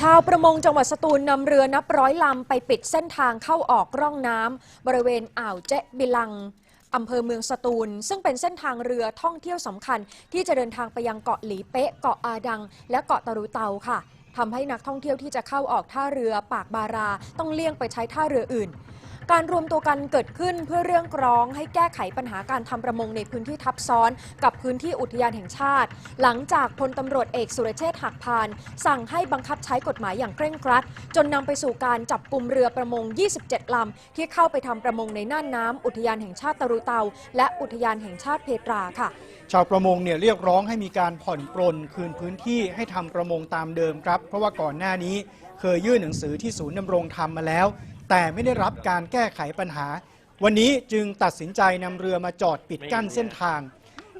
ชาวประมงจังหวัดสตูลนำเรือนับร้อยลำไปปิดเส้นทางเข้าออกร่องน้ำบริเวณอ่าวเจ๊บิลังอำเภอเมืองสตูล ซึ่งเป็นเส้นทางเรือท่องเที่ยวสำคัญ ที่จะเดินทางไปยังเกาะหลีเป๊ะ เกาะอาดัง และเกาะตะรุเตาค่ะทำให้นักท่องเที่ยวที่จะเข้าออกท่าเรือปากบารา ต้องเลี่ยงไปใช้ท่าเรืออื่น การรวมตัวกันเกิดขึ้นเพื่อเรื่องร้องให้แก้ไขปัญหาการทำประมงในพื้นที่ทับซ้อน กับพื้นที่อุทยานแห่งชาติ หลังจากพลตำรวจเอกสุรเชษฐ์หักพาน สั่งให้บังคับใช้กฎหมายอย่างเคร่งครัด จนนำไปสู่การจับกลุ่มเรือประมง 27 ลำ ที่เข้าไปทำประมงในน่านน้ำอุทยานแห่งชาติตะรุเตา และอุทยานแห่งชาติเพตราค่ะชาวประมงเนี่ยเรียกร้องให้มีการผ่อนปรนคืนพื้นที่ให้ทำประมงตามเดิมครับ เพราะว่าก่อนหน้านี้เคยยื่นหนังสือที่ศูนย์ดำรงธรรมมาแล้ว แต่ไม่ได้รับการแก้ไขปัญหา วันนี้จึงตัดสินใจนำเรือมาจอดปิดกั้นเส้นทาง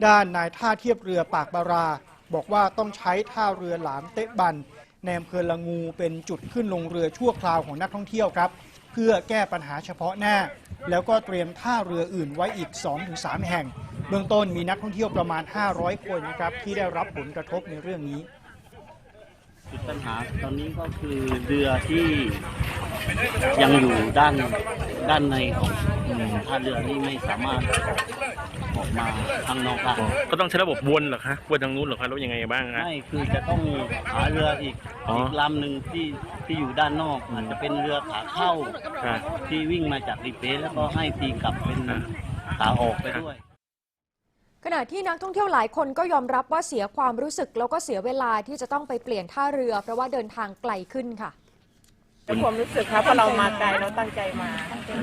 ด้านนายท่าเทียบเรือปากบารา บอกว่าต้องใช้ท่าเรือหลามเตะบันในอำเภอละงูเป็นจุดขึ้นลงเรือชั่วคราวของนักท่องเที่ยวครับ เพื่อแก้ปัญหาเฉพาะหน้า แล้วก็เตรียมท่าเรืออื่นไว้อีก 2-3 แห่ง เบื้องต้นมีนักท่องเที่ยวประมาณ 500 คนนะครับที่ได้รับผลกระทบในเรื่องนี้ ปัญหาตอนนี้ก็คือเรือที่ ยังอยู่ด้านด้านในของอืมท่าเรือนี่ไม่สามารถออกมาข้างนอกได้ก็ต้องใช้ระบบวนเหรอคะวนทางนู้นเหรอคะแล้วยังไงบ้างฮะไม่คือจะต้องหาเรืออีกอ๋ออี อีกลำหนึ่งที่ที่อยู่ด้านนอกอาจจะเป็นเรือขาเข้าค่ะ ที่วิ่งมาจากรีเปสแล้วก็ให้ตีกลับเป็นอ่า ขาออกไปด้วย ขณะที่นักท่องเที่ยวหลายคนก็ยอมรับว่าเสียความรู้สึกแล้วก็เสียเวลาที่จะต้องไปเปลี่ยนท่าเรือ เพราะว่าเดินทางไกลขึ้นค่ะ เป็นความรู้สึกครับเพราะเรามาไกลเราตั้งใจมา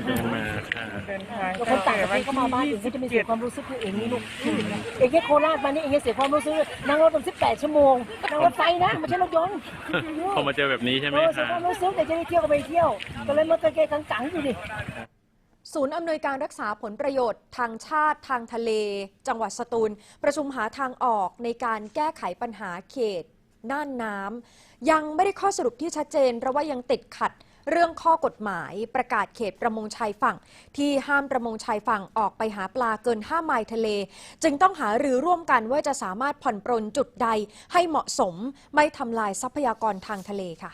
เดินมาค่ะเดินทางแล้วคนต่างประเทศก็มาบ้านอื่นก็จะมีเสียความรู้สึกคือเองนี่ลูกเองแค่โคราชมานี่เองยังเสียความรู้สึกนั่งรถตั้ง18ชั่วโมงนั่งรถไฟนะไม่ใช่รถยนต์พอมาเจอแบบนี้ใช่ไหมเออเสียคะความรู้สึกแต่จะได้เที่ยวก็ไปเที่ยวก็เลยมาเกยๆกังๆอยู่ดิศูนย์อำนวยการรักษาผลประโยชน์ทางชาติทางทะเล จังหวัดสตูล ประชุมหาทางออกในการแก้ไขปัญหาเขต น่านน้ำยังไม่ได้ข้อสรุปที่ชัดเจนเพราะว่ายังติดขัดเรื่องข้อกฎหมายประกาศเขตประมงชายฝั่ง ที่ห้ามประมงชายฝั่งออกไปหาปลาเกิน 5 ไมล์ทะเล จึงต้องหารือร่วมกันว่าจะสามารถผ่อนปรนจุดใดให้เหมาะสมไม่ทำลายทรัพยากรทางทะเลค่ะ